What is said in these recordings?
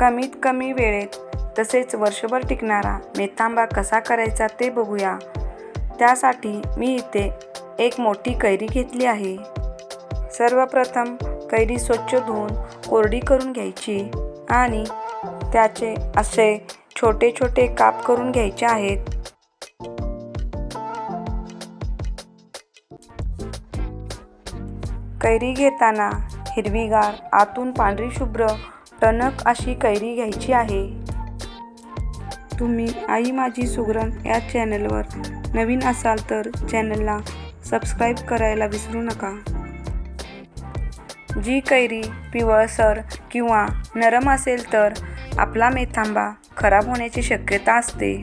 कमीत कमी वेळेत तसेच वर्षभर टिकणारा मेथांबा कसा करायचा ते बघूया. त्यासाठी मी इथे एक मोठी कैरी घेतली आहे. सर्वप्रथम कैरी स्वच्छ धुवून कोरडी करून घ्यायची आणि त्याचे असे छोटे छोटे काप करून घ्यायचे आहेत. कैरी घेताना हिरवीगार आतून पांढरी शुभ्र टणक अशी कैरी घ्यायची आहे. तुम्ही आई माझी सुगरण या चॅनलवर नवीन असाल तर चॅनलला सबस्क्राईब करायला विसरू नका. जी कैरी पिवळसर किंवा नरम असेल तर आपला मेथांबा खराब होण्याची शक्यता असते.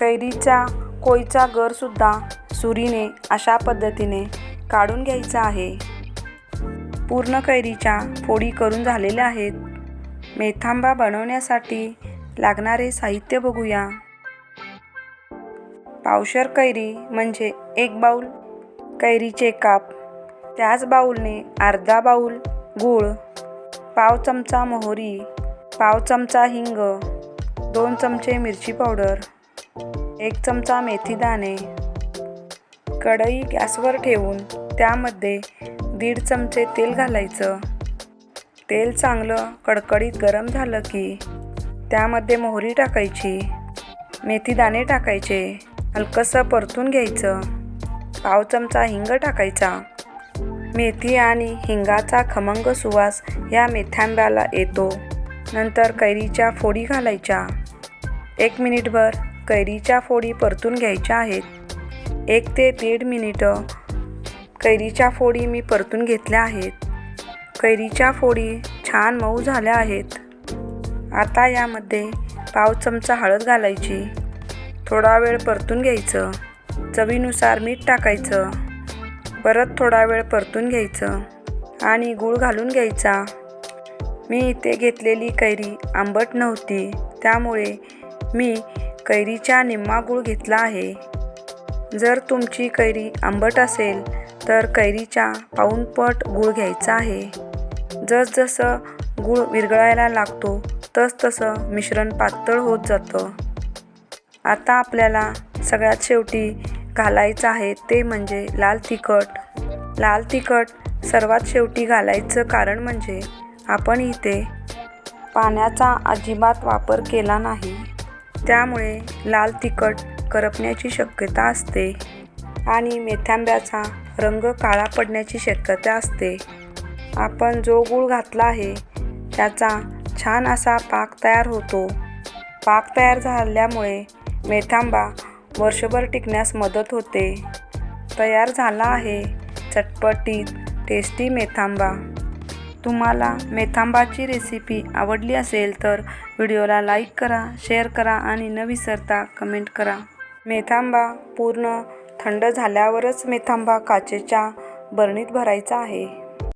कैरीचा कोयचा गरसुद्धा सुरीने अशा पद्धतीने काढून घ्यायचा आहे. पूर्ण कैरीच्या फोडी करून झालेल्या आहेत. मेथांबा बनवण्यासाठी लागणारे साहित्य बघूया. पावशर कैरी म्हणजे एक बाऊल कैरीचे काप. त्याच बाऊलने अर्धा बाऊल गूळ पाव चमचा मोहरी पाव चमचा हिंग दोन चमचे मिरची पावडर एक चमचा मेथी दाणे कढई गॅसवर ठेवून त्यामध्ये दीड चमचे तेल घालायचं. तेल चांगलं कडकडीत गरम झालं की त्यामध्ये मोहरी टाकायची मेथी दाणे टाकायचे हलकंसं परतून घ्यायचं. पाव चमचा हिंग टाकायचा. मेथी आणि हिंगाचा खमंग सुवास या मेथ्यांब्याला येतो. नंतर कैरीच्या फोडी घालायच्या. एक मिनिटभर कैरीच्या फोडी परतून घ्यायच्या आहेत. एक ते दीड मिनिटं कैरीच्या फोडी मी परतून घेतल्या आहेत. कैरीच्या फोडी छान मऊ झाल्या आहेत. आता यामध्ये पाव चमचा हळद घालायची. थोडा वेळ परतून घ्यायचं. चवीनुसार मीठ टाकायचं. परत थोडा वेळ परतून घ्यायचं आणि गूळ घालून घ्यायचा. मी इथे घेतलेली कैरी आंबट नव्हती त्यामुळे मी कैरीच्या निम्मा गूळ घेतला आहे. जर तुमची कैरी आंबट असेल तर कैरीच्या पाऊणपट गूळ घ्यायचा आहे. जसजसं गूळ विरघळायला लागतो तसतसं मिश्रण पातळ होत जातं. आता आपल्याला सगळ्यात शेवटी घालायचं आहे ते म्हणजे लाल तिखट. लाल तिखट सर्वात शेवटी घालायचं कारण म्हणजे आपण इथे पाण्याचा अजिबात वापर केला नाही. त्यामुळे लाल तिखट करपण्याची शक्यता असते आणि मेथांब्याचा रंग काळा पडण्याची शक्यता असते. आपण जो गूळ घातला आहे त्याचा छान असा पाक तयार होतो. पाक तयार झाल्यामुळे मेथांबा वर्षभर टिकण्यास मदत होते. तयार झाला आहे चटपटीत टेस्टी मेथांबा तुम्हाला मेथांबाची रेसिपी आवडली असेल तर व्हिडिओला लाईक करा शेअर करा आणि न विसरता कमेंट करा. मेथांबा पूर्ण थंड झाल्यावरच मेथांबा काचेच्या बरणीत भरायचा आहे.